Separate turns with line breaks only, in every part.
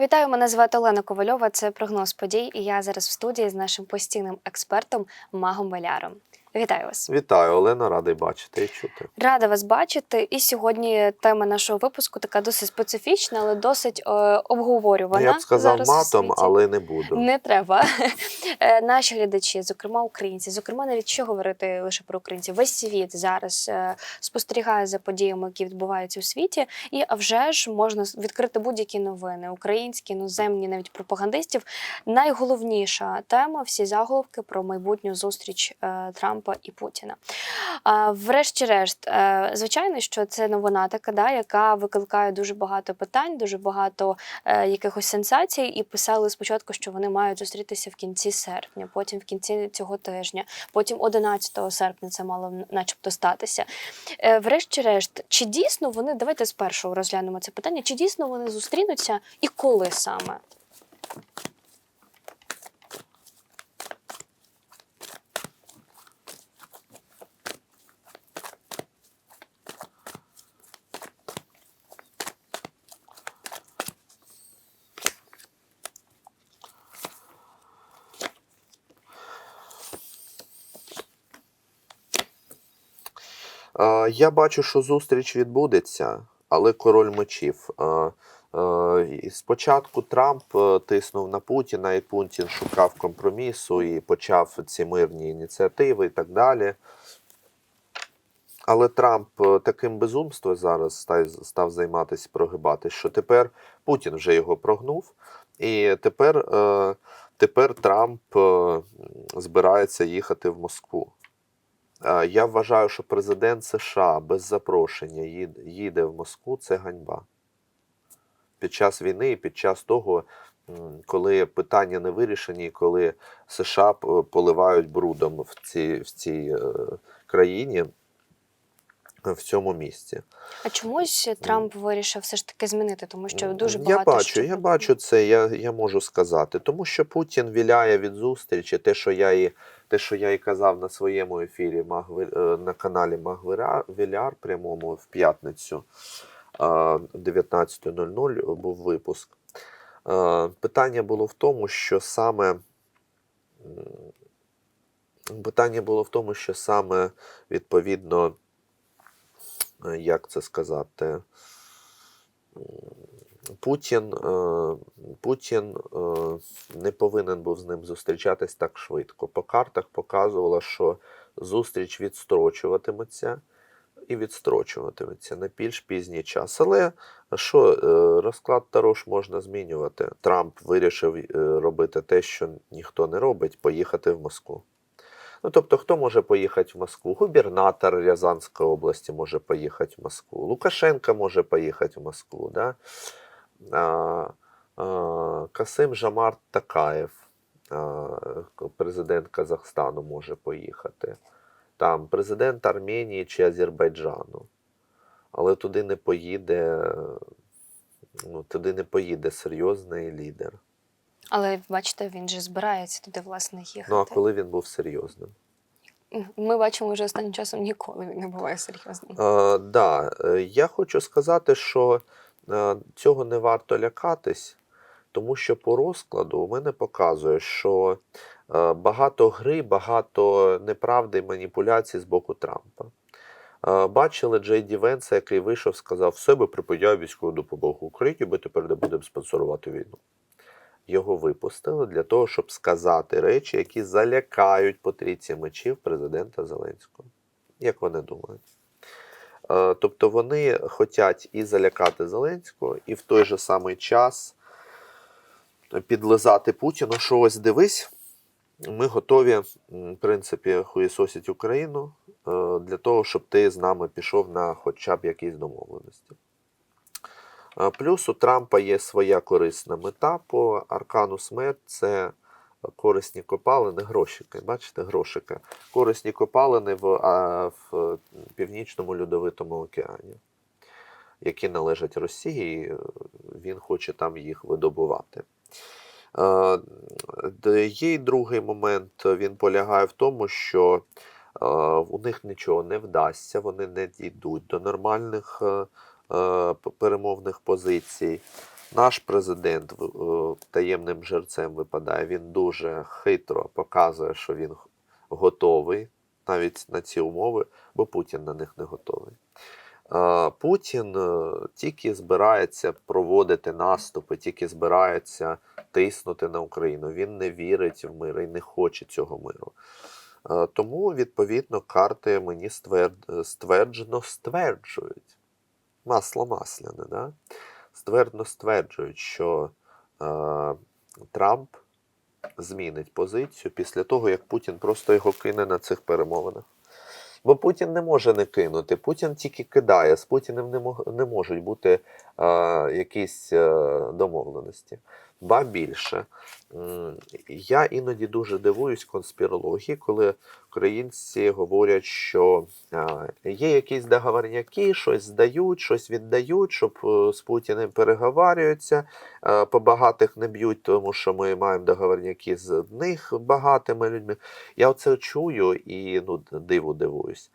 Вітаю, мене звати Олена Ковальова. Це прогноз подій. І я зараз в студії з нашим постійним експертом Магом Валяром. Вітаю вас.
Вітаю, Олена, радий бачити і чути.
Рада вас бачити. І сьогодні тема нашого випуску така досить специфічна, але досить е, обговорювана.
Я б сказав
зараз
матом, але не буду.
Не треба. Е, Наші глядачі, зокрема українці, зокрема, навіть що говорити лише про українців. Весь світ зараз е, спостерігає за подіями, які відбуваються у світі, і а вже ж можна відкрити будь-які новини, українські, іноземні, навіть пропагандистів. Найголовніша тема всі заголовки про майбутню зустріч е, Трампа і Путіна. Врешті-решт, е, звичайно, що це новина така, да, яка викликає дуже багато питань, дуже багато е, якихось сенсацій, і писали спочатку, що вони мають зустрітися в кінці серпня, потім в кінці цього тижня, потім 11 серпня це мало начебто статися. Е, Врешті-решт, чи дійсно вони, давайте спершу розглянемо це питання, чи дійсно вони зустрінуться і коли саме?
Я бачу, що зустріч відбудеться, але король мечів. Спочатку Трамп е, тиснув на Путіна, і Путін шукав компромісу і почав ці мирні ініціативи і так далі. Але Трамп е, таким безумством зараз став, займатися прогибати, що тепер Путін вже його прогнув, і тепер, е, тепер Трамп збирається їхати в Москву. Е, Я вважаю, що президент США без запрошення їде в Москву це ганьба. Під час війни і під час того, коли питання не вирішені, коли США поливають брудом в цій, в цій е, країні, в цьому місці.
А чомусь Трамп вирішив все ж таки змінити, тому що дуже багато я
бачу,
що
я бачу це, я, я можу сказати. Тому що Путін віляє від зустрічі, те, що я і, те, що я і казав на своєму ефірі е, на каналі Магвіляр Віляр прямому в п'ятницю е, 19.00 був випуск. Питання було в тому, що саме. Питання було в тому, що саме відповідно, як це сказати, Путін, е, Путін е, не повинен був з ним зустрічатись так швидко. По картах показувало, що зустріч відстрочуватиметься і відстрочуватиметься на більш пізній час. Але що е, розклад Таро ж можна змінювати? Трамп вирішив робити те, що ніхто не робить, поїхати в Москву. Ну, тобто, хто може поїхати в Москву? Губернатор Рязанської області може поїхати в Москву. Лукашенко може поїхати в Москву. Да? А, а, Касим Жамар Такаєв, а, президент Казахстану, може поїхати. Там президент Арменії чи Азербайджану. Але туди не поїде, ну, туди не поїде серйозний лідер.
Але бачите, він же збирається туди власне їхати.
Ну а коли він був серйозним?
Ми бачимо вже останнім часом ніколи він не буває серйозним.
Е, да, е, я хочу сказати, що е, цього не варто лякатись, тому що по розкладу у мене показує, що е, багато гри, багато неправди і маніпуляцій з боку Трампа. Бачили Джей Ді Венса, який вийшов, сказав, все би припиняю військову допомогу Україні, ми тепер не будемо спонсорувати війну. Його випустили для того, щоб сказати речі, які залякають по мечів президента Зеленського. Як вони думають? Е, Тобто вони хочуть і залякати Зеленського, і в той же самий час підлизати Путіну, що ось дивись, ми готові, в принципі, хуєсосити Україну е, для того, щоб ти з нами пішов на хоча б якісь домовленості. Плюс у Трампа є своя корисна мета по аркану смерть це корисні копалини, грошики. Бачите, грошики. Корисні копалини в, в Північному Льодовитому океані, які належать Росії, він хоче там їх видобувати. Є другий момент, він полягає в тому, що у них нічого не вдасться, вони не дійдуть до нормальних е, перемовних позицій. наш президент е, таємним жерцем випадає. Він дуже хитро показує, що він готовий навіть на ці умови, бо Путін на них не готовий. Е, Путін е, тільки збирається проводити наступи, тільки збирається тиснути на Україну. Він не вірить в мир і не хоче цього миру. Е, Тому, відповідно, карти мені стверджено стверджують. Масло масляне, да? ствердно стверджують, що е, Трамп змінить позицію після того, як Путін просто його кине на цих перемовинах. Бо Путін не може не кинути, Путін тільки кидає, з Путіним не, мож, не можуть бути е, якісь е, домовленості. Ба більше, я іноді дуже дивуюсь конспірології, коли українці говорять, що є якісь договорняки, щось здають, щось віддають, щоб е, з Путіним переговарюються. По багатих не б'ють, тому що ми маємо договорняки з них багатими людьми. Я оце чую і ну, диву дивуюсь.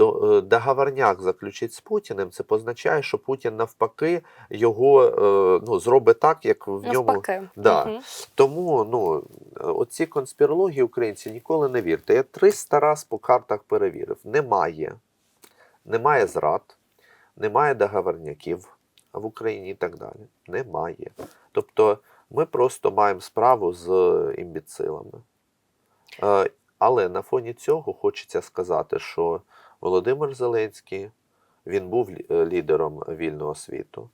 Е, договорняк заключить з Путіним, це позначає, що Путін навпаки його е, ну, зробить так, як в ньому.
Навпаки.
Да.
Мгм.
Тому ну, оці конспірології українці ніколи не вірте. Я 300 раз по картах перевірив. Немає. Немає зрад, немає договорняків в Україні і так далі. Немає. Тобто ми просто маємо справу з імбіцилами. Е, Але на фоні цього хочеться сказати, що Володимир Зеленський він був е, лідером вільного світу,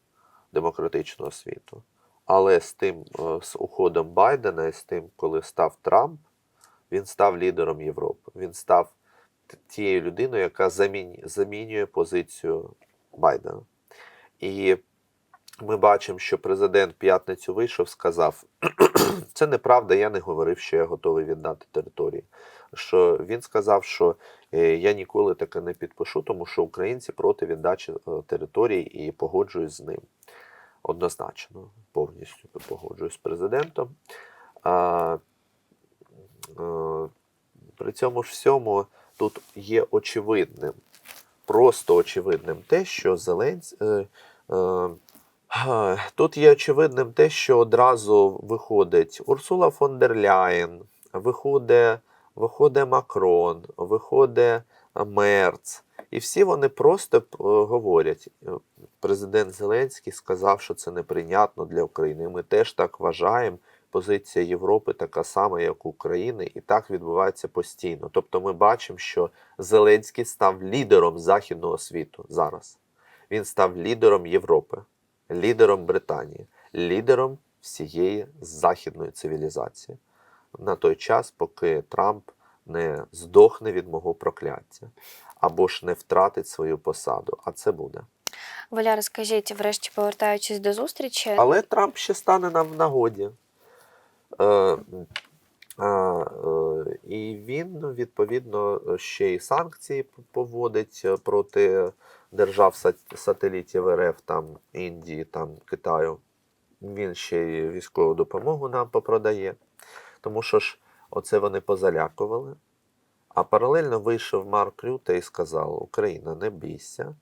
демократичного світу. Але з тим, е, з уходом Байдена і з тим, коли став Трамп, він став лідером Європи. Він став тією людиною, яка замінює, позицію Байдена. І ми бачимо, що президент п'ятницю вийшов, сказав: це неправда, я не говорив, що я готовий віддати території. Що він сказав, що я ніколи таке не підпишу, тому що українці проти віддачі е, територій і погоджуюсь з ним. Однозначно, повністю погоджуюсь з президентом. А, е, при цьому ж всьому тут є очевидним, просто очевидним те, що Зеленсь. Е, е, Тут є очевидним те, що одразу виходить Урсула фон дер Ляєн, виходить, виходить Макрон, виходить Мерц. І всі вони просто е, говорять. е, Президент Зеленський сказав, що це неприйнятно для України. Ми теж так вважаємо. Позиція Європи така сама, як України, і так відбувається постійно. Тобто ми бачимо, що Зеленський став лідером західного світу зараз. Він став лідером Європи, лідером Британії, лідером всієї західної цивілізації на той час, поки Трамп не здохне від мого прокляття або ж не втратить свою посаду. А це буде.
Валяра, скажіть, врешті повертаючись до зустрічі,
Але Трамп ще стане нам в нагоді. Е, е, е, і він, ну, відповідно, ще й санкції поводить е, проти держав сателітів РФ, там Індії, там Китаю. Він ще й військову допомогу нам попродає. Тому що ж, оце вони позалякували. А паралельно вийшов Марк Рюте і сказав: Україна, не бійся.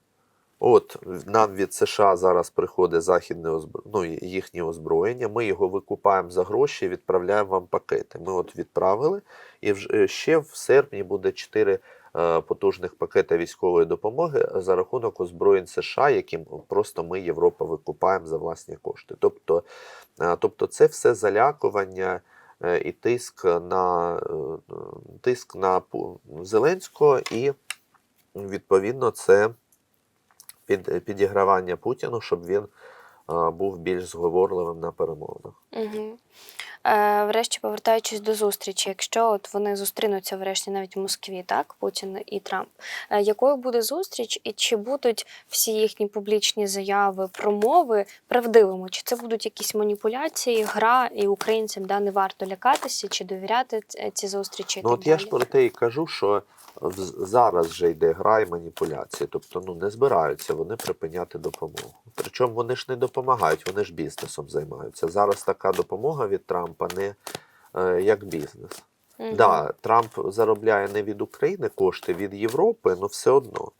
От нам від США зараз приходить західне озбро... ну, їхнє озброєння. Ми його викупаємо за гроші і відправляємо вам пакети. Ми от відправили, і вже ще в серпні буде 4 е, потужних пакети військової допомоги за рахунок озброєнь США, яким просто ми, Європа, викупаємо за власні кошти. Тобто, е, тобто це все залякування і тиск на е, тиск на Зеленського, і відповідно це під, підігравання Путіну, щоб він е, був більш зговорливим на перемовинах.
Угу. Е, врешті повертаючись до зустрічі, якщо от вони зустрінуться врешті навіть в Москві, так, Путін і Трамп, е, якою буде зустріч, і чи будуть всі їхні публічні заяви, промови правдивими? Чи це будуть якісь маніпуляції, гра, і українцям да, не варто лякатися чи довіряти ці зустрічі? і
Ну
так
от я ж про те і кажу, що зараз вже йде гра і маніпуляції. Тобто ну, не збираються вони припиняти допомогу. Причому вони ж не допомагають, допомагають, вони ж бізнесом займаються. Зараз така допомога від Трампа не е, як бізнес.
Так, угу.
да, Трамп заробляє не від України кошти, від Європи, але все одно.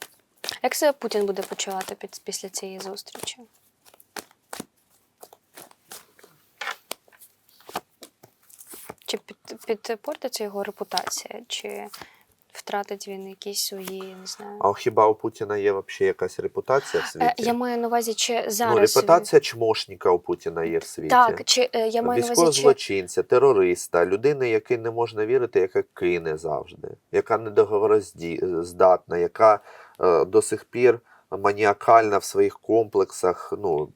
Як себе Путін буде почувати під, після цієї зустрічі? Чи під, підпортиться його репутація? Чи втратить він якісь свої, не знаю.
А хіба у Путіна є взагалі якась репутація в світі?
Е, Я маю на увазі, чи зараз
ну, репутація чмошника у Путіна є в світі.
так, чи е, я маю на увазі, чи
злочинця, терориста, людини, якій не можна вірити, яка кине завжди, яка недоговороздатна, яка е, до сих пір маніакальна в своїх комплексах. Ну,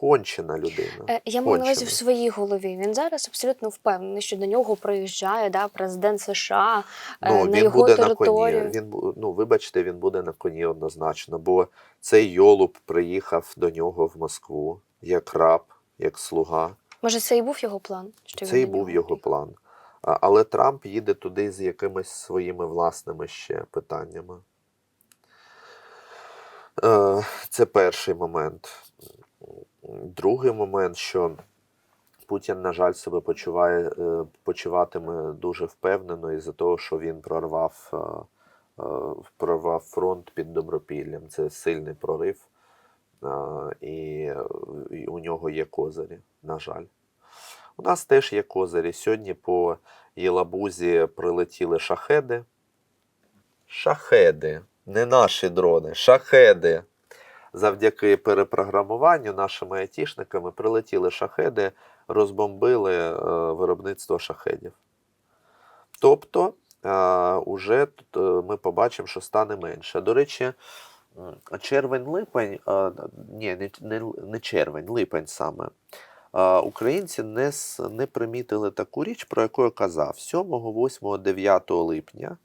кончена людина.
Е, Я маю на увазі в своїй голові. Він зараз абсолютно впевнений, що до нього приїжджає да, президент США е,
Ну,
на
він
його
буде
територію.
на коні. Він ну, вибачте, він буде на коні однозначно, бо цей йолуб приїхав до нього в Москву як раб, як слуга.
Може, це і був його план? Що
Це і був його
приїхав?
план. Але Трамп їде туди з якимись своїми власними ще питаннями. Е, Це перший момент. Другий момент, що Путін, на жаль, себе почуває, е, почуватиме дуже впевнено із-за того, що він прорвав, е, е, прорвав фронт під Добропіллям. Це сильний прорив, і у нього є козирі, на жаль. У нас теж є козирі. Сьогодні по Єлабузі прилетіли шахеди. Шахеди, не наші дрони, шахеди. Завдяки перепрограмуванню нашими айтішниками прилетіли шахеди, розбомбили е, виробництво шахедів. Тобто, е, уже е, ми побачимо, що стане менше. До речі, червень-липень, ні, не, не, не червень, липень саме. Українці не, не примітили таку річ, про яку я казав. 7, 8, 9 липня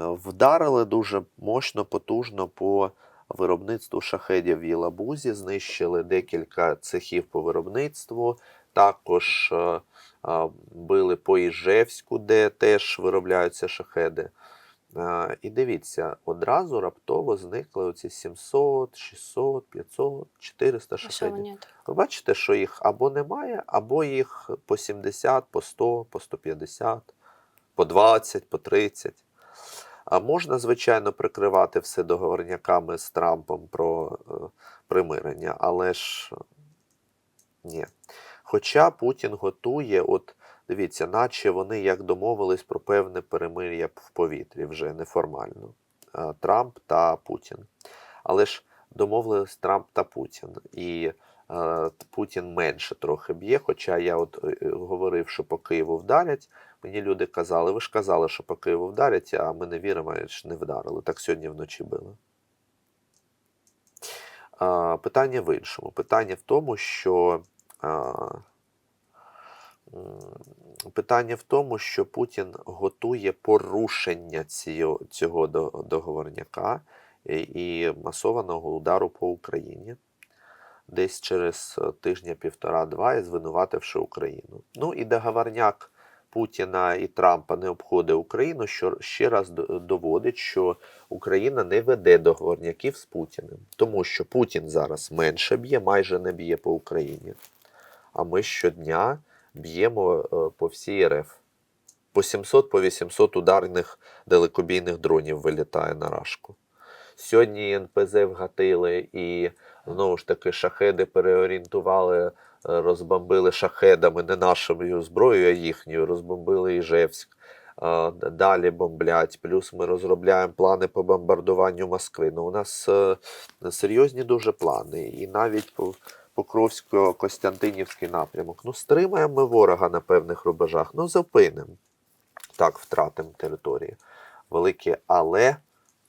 вдарили дуже мощно, потужно по виробництву шахедів в Єлабузі, знищили декілька цехів по виробництву. Також е, е, били по Іжевську, де теж виробляються шахеди. Е, І дивіться, одразу раптово зникли оці 700, 600, 500, 400
А
шахедів. Ви бачите, що їх або немає, або їх по 70, по 100, по 150, по 20, по 30. А можна, звичайно, прикривати все договорняками з Трампом про е, примирення, але ж е, ні. Хоча Путін готує, от дивіться, наче вони як домовились про певне перемир'я в повітрі вже неформально. Е, Трамп та Путін. Але ж домовились Трамп та Путін. І Путін менше трохи б'є. Хоча я от е, говорив, що по Києву вдарять. Мені люди казали, ви ж казали, що по Києву вдарять, а ми не віримо, що не вдарили. Так сьогодні вночі били. Питання в іншому. Питання в тому, що. Питання в тому, що Путін готує порушення цього, договорняка і масованого удару по Україні десь через е, тижня півтора-два і звинувативши Україну. Ну і договорняк Путіна і Трампа не обходить Україну, що ще раз доводить, що Україна не веде договорняків з Путіним, тому що Путін зараз менше б'є, майже не б'є по Україні. А ми щодня б'ємо е, по всій РФ. По 700 по 800 ударних далекобійних дронів вилітає на рашку. Сьогодні НПЗ вгатили і знову ж таки шахеди переорієнтували, е, розбомбили шахедами, не нашою зброєю, а їхньою, розбомбили Іжевськ. Далі бомблять. Плюс ми розробляємо плани по бомбардуванню Москви. Ну, у нас е, серйозні дуже плани. І навіть по Покровсько-Костянтинівський напрямок. Ну, стримаємо ми ворога на певних рубежах, ну зупинимо. Так, втратимо території великі, але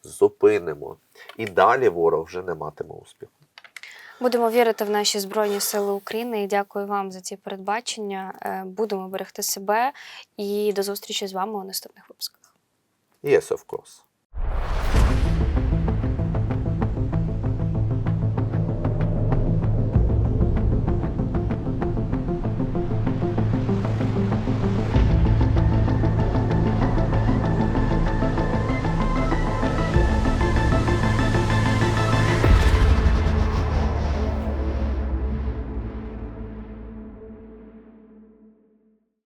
зупинимо. І далі ворог вже не матиме успіху.
Будемо вірити в наші Збройні Сили України і дякую вам за ці передбачення. Е, Будемо берегти себе і до зустрічі з вами у наступних випусках.
Yes, of course.